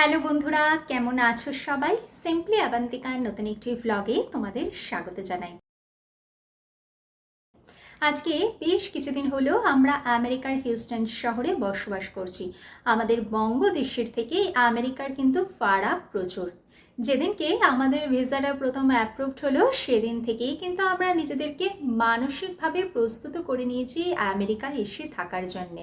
Hello বন্ধুরা, কেমন আছো সবাই? সিম্পলি আবান্তিকার নতুন একটি ভ্লগে তোমাদের স্বাগত জানাই। আজকে বেশ কিছুদিন হলো আমরা আমেরিকার হিউস্টন শহরে বসবাস করছি। আমাদের বঙ্গদেশের থেকে আমেরিকার কিন্তু ফারাক প্রচুর। যেদিনকে আমাদের ভিসাটা প্রথম অ্যাপ্রুভড হলো, সেদিন থেকেই কিন্তু আমরা নিজেদেরকে মানসিকভাবে প্রস্তুত করে নিয়েছি আমেরিকায় এসে থাকার জন্যে।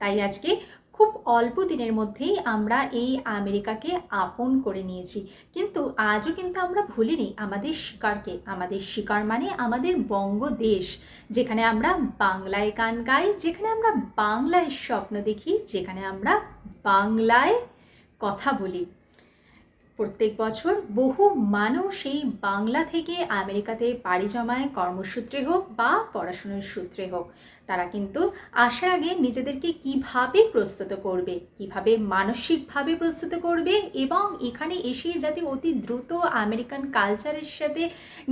তাই আজকে খুব অল্প দিনের মধ্যেই আমরা এই আমেরিকাকে আপন করে নিয়েছি। কিন্তু আজও কিন্তু আমরা ভুলিনি আমাদের শিকারকে। আমাদের শিকার মানে আমাদের বঙ্গদেশ, যেখানে আমরা বাংলায় গান গাই, যেখানে আমরা বাংলায় স্বপ্ন দেখি, যেখানে আমরা বাংলায় কথা বলি। প্রত্যেক বছর বহু মানুষ এই বাংলা থেকে আমেরিকাতে পাড়ি জমায়, কর্মসূত্রে হোক বা পড়াশোনার সূত্রে হোক। তারা কিন্তু আসার আগে নিজেদেরকে কীভাবে প্রস্তুত করবে, কীভাবে মানসিকভাবে প্রস্তুত করবে এবং এখানে এসে যাতে অতি দ্রুত আমেরিকান কালচারের সাথে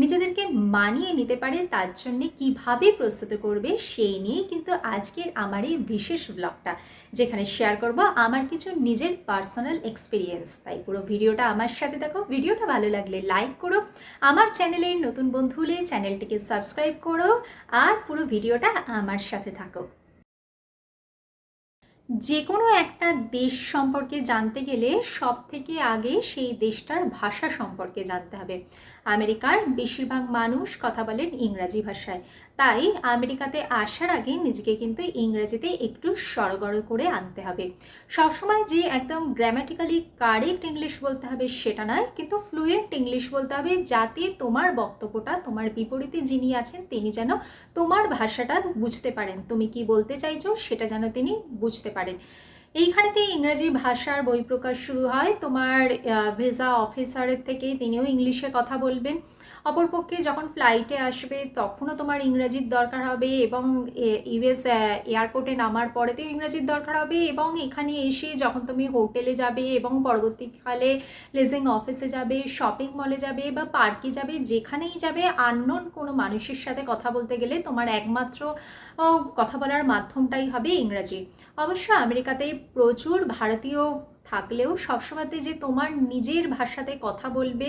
নিজেদেরকে মানিয়ে নিতে পারে, তার জন্যে কীভাবে প্রস্তুত করবে সেই নিয়ে কিন্তু আজকের আমার এই বিশেষ ব্লগটা যেখানে শেয়ার করব আমার কিছু নিজের পার্সোনাল এক্সপিরিয়েন্স তাই পুরো ভিডিওটা আমার সাথে দেখো ভিডিওটা ভালো লাগলে লাইক করো, আমার চ্যানেলে নতুন বন্ধু হলে চ্যানেলটিকে সাবস্ক্রাইব করো, আর পুরো ভিডিওটা আমার সাথে থাকো যে কোনো একটা দেশ সম্পর্কে জানতে গেলে সব থেকে আগে সেই দেশটার ভাষা সম্পর্কে জানতে হবে। আমেরিকার বেশিরভাগ মানুষ কথা বলেন ইংরাজি ভাষায়। তাই আমেরিকাতে আসার আগে নিজেকে কিন্তু ইংরেজিতে একটু সরগর করে আনতে হবে। সবসময় যে একদম গ্রামাটিক্যালি কারেক্ট ইংলিশ বলতে হবে সেটা নয়, কিন্তু ফ্লুয়েন্ট ইংলিশ বলতে হবে যাতে তোমার বক্তব্যটা, তোমার বিপরীতে যিনি আছেন তিনি যেন তোমার ভাষাটা বুঝতে পারেন। তুমি কি বলতে চাইছো সেটা যেন তিনি বুঝতে পারেন। এইখানেতে ইংরেজি ভাষার বই প্রকাশ শুরু হয়। তোমার ভিসা অফিসারের থেকে তিনিও ইংলিশে কথা বলবেন। অপরপক্ষে যখন ফ্লাইটে আসবে, তখনও তোমার ইংরেজির দরকার হবে এবং ইউএস এয়ারপোর্টে নামার পরেতেও ইংরেজির দরকার হবে এবং এখানে এসে যখন তুমি হোটেলে যাবে এবং পরবর্তীকালে লেজিং অফিসে যাবে শপিং মলে যাবে বা পার্কে যাবে, যেখানেই যাবে আননোন কোনো মানুষের সাথে কথা বলতে গেলে তোমার একমাত্র কথা বলার মাধ্যমটাই হবে ইংরাজি। অবশ্য আমেরিকাতে প্রচুর ভারতীয় থাকলেও সবসময়তে যে তোমার নিজের ভাষাতে কথা বলবে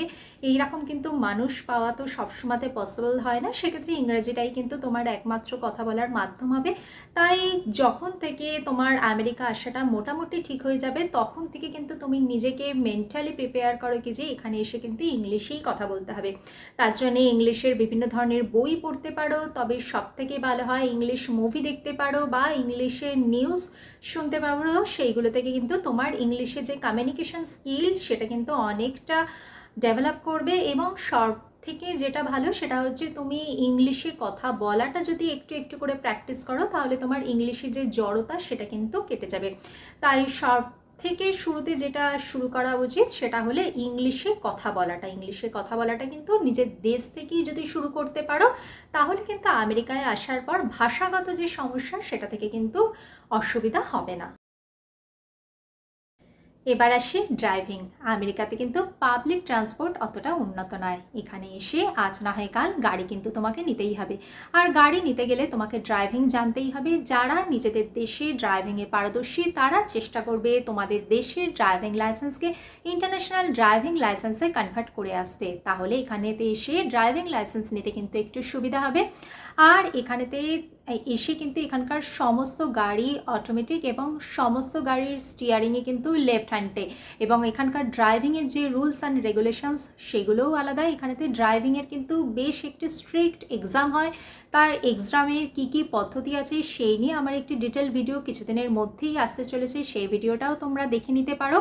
এই রকম কিন্তু মানুষ পাওয়া তো সবসময়তে পসিবল হয় না। সেক্ষেত্রে ইংরেজিটাই কিন্তু তোমার একমাত্র কথা বলার মাধ্যম হবে। তাই যখন থেকে তোমার আমেরিকা আসাটা মোটামুটি ঠিক হয়ে যাবে, তখন থেকে কিন্তু তুমি নিজেকে মেন্টালি প্রিপেয়ার করো কি যে এখানে এসে কিন্তু ইংলিশেই কথা বলতে হবে। তার জন্য ইংলিশের বিভিন্ন ধরনের বই পড়তে পারো, তবে সব থেকে ভালো হয় ইংলিশ মুভি দেখতে পারো বা ইংলিশের নিউজ শুনতে পারো। সেইগুলো থেকে কিন্তু তোমার ইংলিশে যে কমিউনিকেশন স্কিল সেটা কিন্তু অনেকটা ডেভেলপ করবে এবং সব থেকে যেটা ভালো সেটা হচ্ছে তুমি ইংলিশে কথা বলাটা যদি একটু একটু করে প্র্যাকটিস করো তাহলে তোমার ইংলিশে যে জড়তা সেটা কিন্তু কেটে যাবে। তাই সব থেকে শুরুতে যেটা শুরু করা উচিত সেটা হলে ইংলিশে কথা বলাটা। ইংলিশে কথা বলাটা কিন্তু নিজের দেশ থেকেই যদি শুরু করতে পারো তাহলে কিন্তু আমেরিকায় আসার পর ভাষাগত যে সমস্যা সেটা থেকে কিন্তু অসুবিধা হবে না। এবার আসি ড্রাইভিং আমেরিকাতে কিন্তু পাবলিক ট্রান্সপোর্ট অতটা উন্নত নয়। এখানে এসে আজ না হয় কাল গাড়ি কিন্তু তোমাকে নিতেই হবে। আর গাড়ি নিতে গেলে তোমাকে ড্রাইভিং জানতেই হবে। যারা নিজেদের দেশে ড্রাইভিংয়ে পারদর্শী, তারা চেষ্টা করবে তোমাদের দেশের ড্রাইভিং লাইসেন্সকে ইন্টারন্যাশনাল ড্রাইভিং লাইসেন্সে কনভার্ট করে আসতে। তাহলে এখানেতে এসে ড্রাইভিং লাইসেন্স নিতে কিন্তু একটু সুবিধা হবে। আর এখানেতে এসে কিন্তু এখানকার সমস্ত গাড়ি অটোমেটিক এবং সমস্ত গাড়ির স্টিয়ারিংয়ে কিন্তু লেফট হ্যান্ডে এবং এখানকার ড্রাইভিংয়ের যে রুলস অ্যান্ড রেগুলেশনস সেগুলোও আলাদা। এখানেতে ড্রাইভিংয়ের কিন্তু বেশ একটি স্ট্রিক্ট এক্সাম হয়। তার এক্সামের কী কী পদ্ধতি আছে, সেই নিয়ে আমার একটি ডিটেল ভিডিও কিছুদিনের মধ্যেই আসতে চলেছে। সেই ভিডিওটাও তোমরা দেখে নিতে পারো।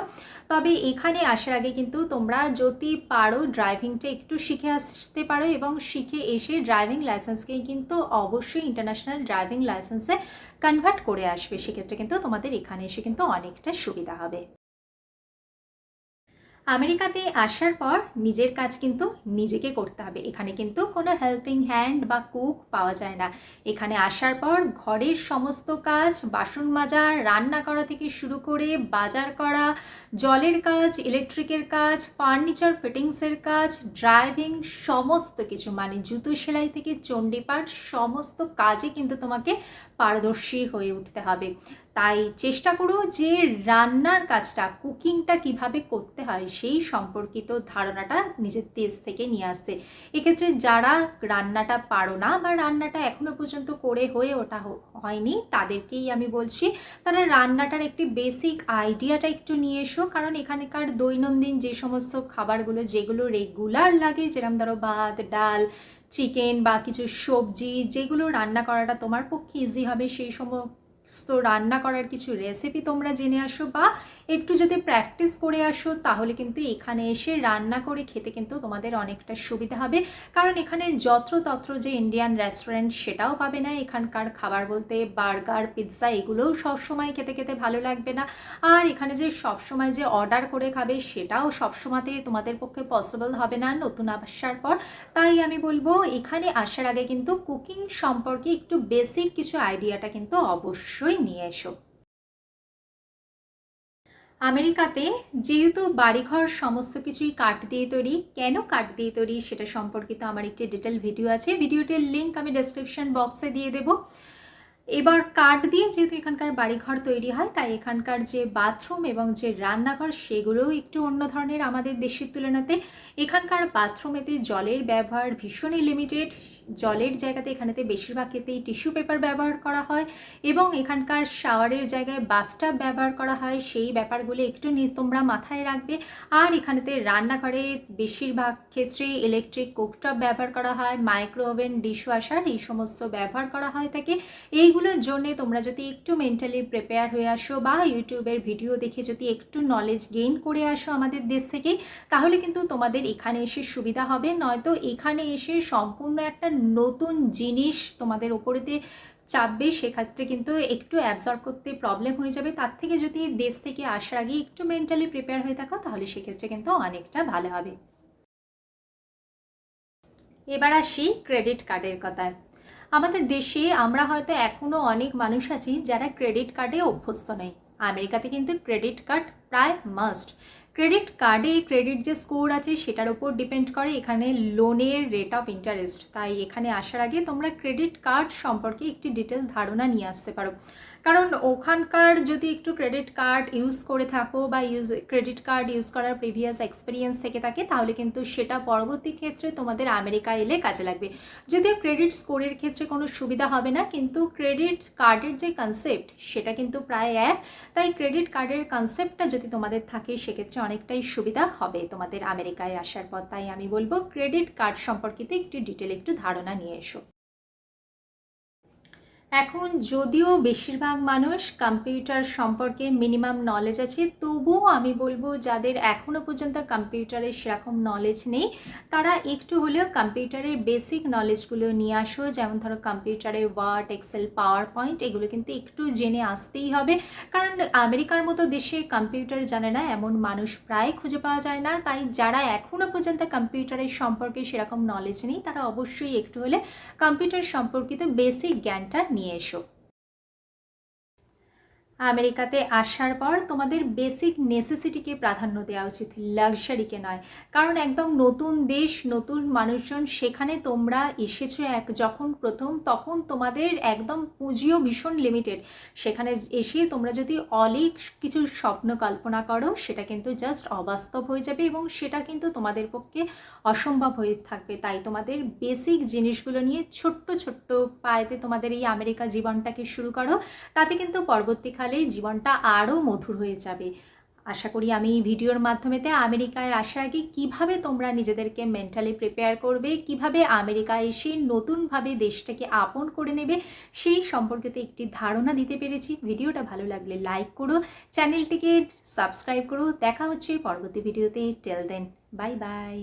তবে এখানে আসার আগে কিন্তু তোমরা যদি পারো ড্রাইভিংটা একটু শিখে আসতে পারো এবং শিখে এসে ড্রাইভিং লাইসেন্সকেই কিন্তু অবশ্যই ইন্টারন্যাশনাল ড্রাইভিং লাইসেন্সে কনভার্ট করে আসবে সেক্ষেত্রে কিন্তু তোমাদের এখানে এসে কিন্তু অনেকটা সুবিধা হবে। আমেরিকাতে আসার পর নিজের কাজ কিন্তু নিজেকে করতে হবে। এখানে কিন্তু কোনো হেল্পিং হ্যান্ড বা কুক পাওয়া যায় না। এখানে আসার পর ঘরের সমস্ত কাজ, বাসন মাজা, রান্না করা থেকে শুরু করে বাজার করা, জলের কাজ ইলেকট্রিকের কাজ ফার্নিচার ফিটিংসের কাজ ড্রাইভিং সমস্ত কিছু মানে জুতো সেলাই থেকে চণ্ডীপাঠ সমস্ত কাজে কিন্তু তোমাকে পারদর্শী হয়ে উঠতে হবে। তাই চেষ্টা করো যে রান্নার কাজটা, কুকিংটা কীভাবে করতে হয় সেই সম্পর্কিত ধারণাটা নিজের দেশ থেকে নিয়ে আসছে এক্ষেত্রে যারা রান্নাটা পারো না বা রান্নাটা এখনও পর্যন্ত করে হয়ে ওটা হয়নি, তাদেরকেই আমি বলছি, তারা রান্নাটার একটি বেসিক আইডিয়াটা একটু নিয়ে এসো। কারণ এখানকার দৈনন্দিন যে সমস্ত খাবারগুলো, যেগুলো রেগুলার লাগে যেরকম ধরো ভাত, ডাল চিকেন বা কিছু সবজি যেগুলো রান্না করাটা তোমার পক্ষে ইজি হবে সেই সমস্ত তো রান্না করার কিছু রেসিপি তোমরা জেনে আসো বা একটু যদি প্র্যাকটিস করে আসো, তাহলে কিন্তু এখানে এসে রান্না করে খেতে কিন্তু তোমাদের অনেকটা সুবিধা হবে। কারণ এখানে যত্রতত্র যে ইন্ডিয়ান রেস্টুরেন্ট সেটাও পাবে না। এখানকার খাবার বলতে বার্গার পিৎজা এগুলোও সবসময় খেতে খেতে ভালো লাগবে না। আর এখানে যে সবসময় যে অর্ডার করে খাবে, সেটাও সবসময়তে তোমাদের পক্ষে পসিবল হবে না নতুন আসার পর। তাই আমি বলব, এখানে আসার আগে কিন্তু কুকিং সম্পর্কে একটু বেসিক কিছু আইডিয়াটা কিন্তু অবশ্যই নিয়ে এসো। আমেরিকাতে যেহেতু বাড়িঘর সমস্ত কিছুই কাঠ দিয়ে তৈরি, কেন কাঠ দিয়ে তৈরি সেটা সম্পর্কিত আমার একটি ডিটেল ভিডিও আছে। ভিডিওটির লিঙ্ক আমি ডেসক্রিপশন বক্সে দিয়ে দেবো। এবার কাঠ দিয়ে যেহেতু এখানকার বাড়িঘর তৈরি হয়, তাই এখানকার যে বাথরুম এবং যে রান্নাঘর সেগুলোও একটু অন্য ধরনের আমাদের দেশের তুলনাতে। এখানকার বাথরুমেতে জলের ব্যবহার ভীষণই লিমিটেড জলের জায়গাতে এখানেতে বেশিরভাগ ক্ষেত্রেই টিস্যু পেপার ব্যবহার করা হয় এবং এখানকার শাওয়ারের জায়গায় বাথটাব ব্যবহার করা হয়। সেই ব্যাপারগুলো একটু তোমরা মাথায় রাখবে। আর এখানেতে রান্নাঘরে বেশিরভাগ ক্ষেত্রে ইলেকট্রিক কুকটপ ব্যবহার করা হয় মাইক্রো ওভেন ডিশওয়াশার এই সমস্ত ব্যবহার করা হয় থাকে এইগুলোর জন্যে তোমরা যদি একটু মেন্টালি প্রিপেয়ার হয়ে আসো বা ইউটিউবের ভিডিও দেখে যদি একটু নলেজ গেইন করে আসো আমাদের দেশ থেকে, তাহলে কিন্তু তোমাদের এখানে এসে সুবিধা হবে। নয়তো এখানে এসে সম্পূর্ণ একটা নতুন জিনিস তোমাদের ওপরেতে চাপবে, সেক্ষেত্রে কিন্তু একটু অ্যাবজর্ব করতে প্রবলেম হয়ে যাবে। তার থেকে যদি দেশ থেকে আসার আগে একটু মেন্টালি প্রিপেয়ার হয়ে থাকো, তাহলে সেক্ষেত্রে কিন্তু অনেকটা ভালো হবে। এবার আসি ক্রেডিট কার্ডের কথায়। আমাদের দেশে আমরা হয়তো এখনও অনেক মানুষ আছি যারা ক্রেডিট কার্ডে অভ্যস্ত নেই আমেরিকাতে কিন্তু ক্রেডিট কার্ড প্রায় মাস্ট ক্রেডিট কার্ডে ক্রেডিট যে স্কোর আছে সেটার উপর ডিপেন্ড করে এখানে লোনের রেট অফ ইন্টারেস্ট তাই এখানে আসার আগে তোমরা ক্রেডিট কার্ড সম্পর্কে একটি ডিটেল ধারণা নিয়ে আসতে পারো। কারণ ওখানকার যদি একটু ক্রেডিট কার্ড ইউজ করে থাকো বা ইউজ ক্রেডিট কার্ড ইউজ করার প্রিভিয়াস এক্সপিরিয়েন্স থেকে থাকে, তাহলে কিন্তু সেটা পরবর্তী ক্ষেত্রে তোমাদের আমেরিকা এলে কাজে লাগবে। যদিও ক্রেডিট স্কোরের ক্ষেত্রে কোনো সুবিধা হবে না, কিন্তু ক্রেডিট কার্ডের যে কনসেপ্ট সেটা কিন্তু প্রায় এক। তাই ক্রেডিট কার্ডের কনসেপ্টটা যদি তোমাদের থাকে, সেক্ষেত্রে অনেকটাই সুবিধা হবে তোমাদের আমেরিকায় আসার পর। তাই আমি বলব ক্রেডিট কার্ড সম্পর্কিত একটু ডিটেল একটু ধারণা নিয়ে এসো। এখন যদিও বেশিরভাগ মানুষ কম্পিউটার সম্পর্কে মিনিমাম নলেজ আছে, তবুও আমি বলব যাদের এখনও পর্যন্ত কম্পিউটারের সেরকম নলেজ নেই, তারা একটু হলেও কম্পিউটারের বেসিক নলেজগুলো নিয়ে আসো। যেমন ধরো কম্পিউটারের ওয়ার্ড এক্সেল পাওয়ার পয়েন্ট এগুলো কিন্তু একটু জেনে আসতেই হবে। কারণ আমেরিকার মতো দেশে কম্পিউটার জানে না, এমন মানুষ প্রায় খুঁজে পাওয়া যায় না। তাই যারা এখনও পর্যন্ত কম্পিউটারের সম্পর্কে সেরকম নলেজ নেই, তারা অবশ্যই একটু হলে কম্পিউটার সম্পর্কিত বেসিক জ্ঞানটা নিয়ে নিয়ে এসো। আমেরিকাতে আসার পর তোমাদের বেসিক নেসেসিটিকে প্রাধান্য দেওয়া উচিত লাক্সারিকে নয়। কারণ একদম নতুন দেশ, নতুন মানুষজন, সেখানে তোমরা এসেছ এক যখন প্রথম, তখন তোমাদের একদম পুঁজিও ভীষণ লিমিটেড সেখানে এসে তোমরা যদি অলিক কিছু স্বপ্ন কল্পনা করো, সেটা কিন্তু জাস্ট অবাস্তব হয়ে যাবে এবং সেটা কিন্তু তোমাদের পক্ষে অসম্ভব হয়ে থাকবে। তাই তোমাদের বেসিক জিনিসগুলো নিয়ে ছোট্ট ছোট্ট পায়েতে তোমাদের এই আমেরিকা জীবনটাকে শুরু করো। তাতে কিন্তু পরবর্তীকালে তাহলে জীবনটা আরও মধুর হয়ে যাবে। আশা করি আমি এই ভিডিওর মাধ্যমেতে আমেরিকায় আসার আগে কীভাবে তোমরা নিজেদেরকে মেন্টালি প্রিপেয়ার করবে, কীভাবে আমেরিকায় এসে নতুনভাবে দেশটাকে আপন করে নেবে, সেই সম্পর্কিত একটি ধারণা দিতে পেরেছি। ভিডিওটা ভালো লাগলে লাইক করো চ্যানেলটিকে সাবস্ক্রাইব করো। দেখা হচ্ছে পরবর্তী ভিডিওতে। টেল দেন বাই বাই